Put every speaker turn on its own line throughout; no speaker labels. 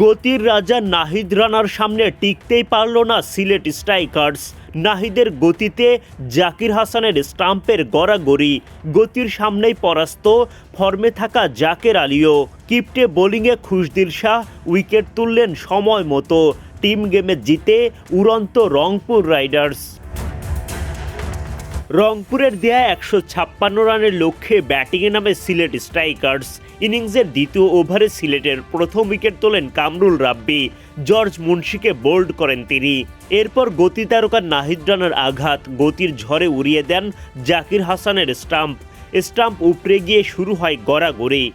গতির রাজা নাহিদ রানার সামনে টিকতেই পারল না সিলেট স্ট্রাইকার্স। নাহিদের গতিতে জাকির হাসানের স্টাম্পের গড়াগড়ি, গতির সামনেই পরাস্ত, ফর্মে থাকা জাকের আলীও। কিপটে বোলিংয়ে খুশদিল শাহ উইকেট তুললেন সময় মতো। টিম গেমে জিতে উড়ন্ত রংপুর রাইডার্স। রংপুরের দেয়া একশো ছাপ্পান্ন রানের লক্ষ্যে ব্যাটিংয়ে নামে সিলেট স্ট্রাইকার্স। ইনিংসের দ্বিতীয় ওভারে সিলেটের প্রথম উইকেট তোলেন কামরুল রাব্বি। জর্জ মুন্সিকে বোল্ড করেন তিনি। এরপর গতি তারকা নাহিদ রানার আঘাত গতির ঝড়ে উড়িয়ে দেন জাকির হাসানের স্টাম্প। স্টাম্প উপড়ে গিয়ে শুরু হয় গড়াগড়ি।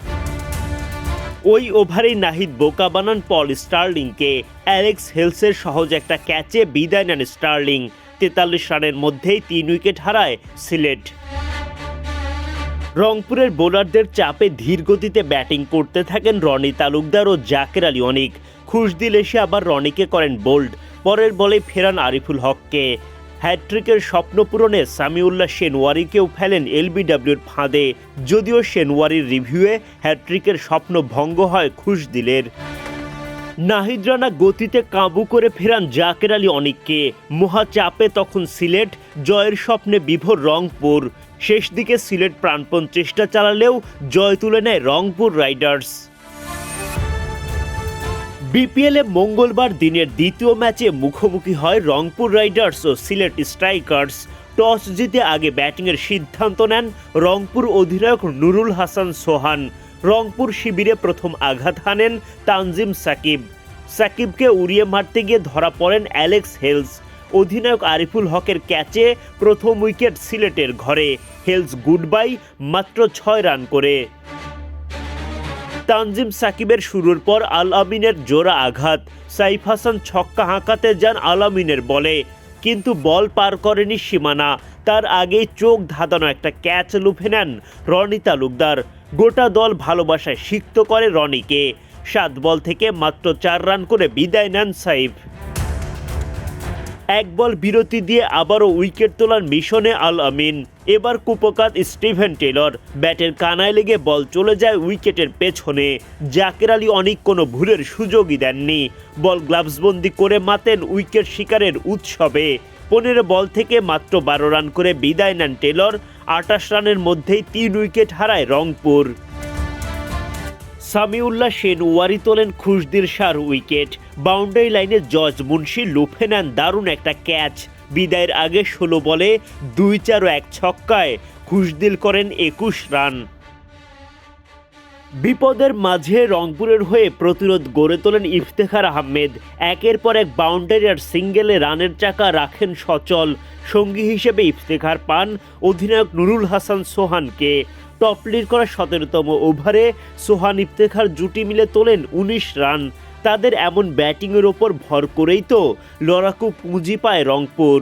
ওই ওভারেই নাহিদ বোকা বানান পল স্টার্লিংকে। অ্যালেক্স হেলসের সহজ একটা ক্যাচে বিদায় নেন স্টার্লিং। তেতাল্লিশ রানের মধ্যেই তিন উইকেট হারায় সিলেট। রংপুরের বোলারদের চাপে ধীর গতিতে ব্যাটিং করতে থাকেন রনি তালুকদার ও জাকের আলী অনিক। খুশদিল এসে আবার রনিকে করেন বোল্ড। পরের বলে ফেরান আরিফুল হককে। হ্যাট্রিকের স্বপ্ন পূরণে সামিউল্লাহ শেনওয়ারিকেও ফেলেন এলবিডব্লিউর ফাঁদে। যদিও শেনওয়ারির রিভিউয়ে হ্যাট্রিকের স্বপ্ন ভঙ্গ হয় খুশদিলের নাহিদ রানা গতিতে কাবু করে ফেরান জাকের আলী অনিককে। মহা চাপে তখন সিলেট, জয়ের স্বপ্নে বিভোর রংপুর। শেষ দিকে সিলেট প্রাণপণ চেষ্টা চালালেও জয় তুলে নেয় রংপুর রাইডার্স। বিপিএলে মঙ্গলবার দিনের দ্বিতীয় ম্যাচে মুখোমুখি হয় রংপুর রাইডার্স ও সিলেট স্ট্রাইকার্স। টস জিতে আগে ব্যাটিংয়ের সিদ্ধান্ত নেন রংপুর অধিনায়ক নুরুল হাসান সোহান। রংপুর শিবিরে প্রথম আঘাত হানেন তানজিম সাকিব। সাকিবকে উড়িয়ে মারতে গিয়ে ধরা পড়েন অ্যালেক্স হেলস। অধিনায়ক আরিফুল হকের ক্যাচে প্রথম উইকেট সিলেটের ঘরে। হেলস গুড বাই মাত্র ছয় রান করে। তানজিম সাকিবের শুরুর পর আল আমিনের জোড়া আঘাত। সাইফ হাসান ছক্কা হাঁকাতে যান আল আমিনের বলে। কিন্তু বল পার করেনি সীমানা। তার আগেই চোখ ধাঁধানো একটা ক্যাচ লুফে নেন রনি তালুকদার গোটা দল ভালোবাসায় সিক্ত করে রনিকে। সাত বল থেকে মাত্র চার রান করে বিদায় নেন সাইফ। এক বল বিরতি দিয়ে আবারও উইকেট তোলার মিশনে আল আমিন। এবার কুপকাত স্টিভেন টেলর। ব্যাটের কানায় লেগে বল চলে যায় উইকেটের পেছনে। জাকের আলী অনেক কোনো ভুলের সুযোগই দেননি। বল গ্লাভসবন্দি করে মাতেন উইকেট শিকারের উৎসবে। পনেরো বল থেকে মাত্র বারো রান করে বিদায় নেন টেলর। আটাশ রানের মধ্যেই তিন উইকেট হারায় রংপুর। সামিউল্লাহ সেন ওয়ারি তোলেন খুশদিল সার উইকেট। বাউন্ডারি লাইনে জজ মুন্সি লুফে নেন দারুণ একটা ক্যাচ। বিদায়ের আগে ষোলো বলে দুই চার এক ছক্কায় খুশদিল করেন একুশ রান। বিপদের মাঝে রংপুরের হয়ে প্রতিরোধ গড়ে তোলেন ইফতেখার আহমেদ। একের পর এক বাউন্ডারি আর সিঙ্গেলে রানের চাকা রাখেন সচল। সঙ্গী হিসেবে ইফতেখার পান অধিনায়ক নুরুল হাসান সোহানকে। টপ লিড করা সতেরোতম ওভারে সোহান ইফতেখার জুটি মিলে তোলেন উনিশ রান। তাদের এমন ব্যাটিংয়ের ওপর ভর করেই তো লড়াকু পুঁজি পায় রংপুর।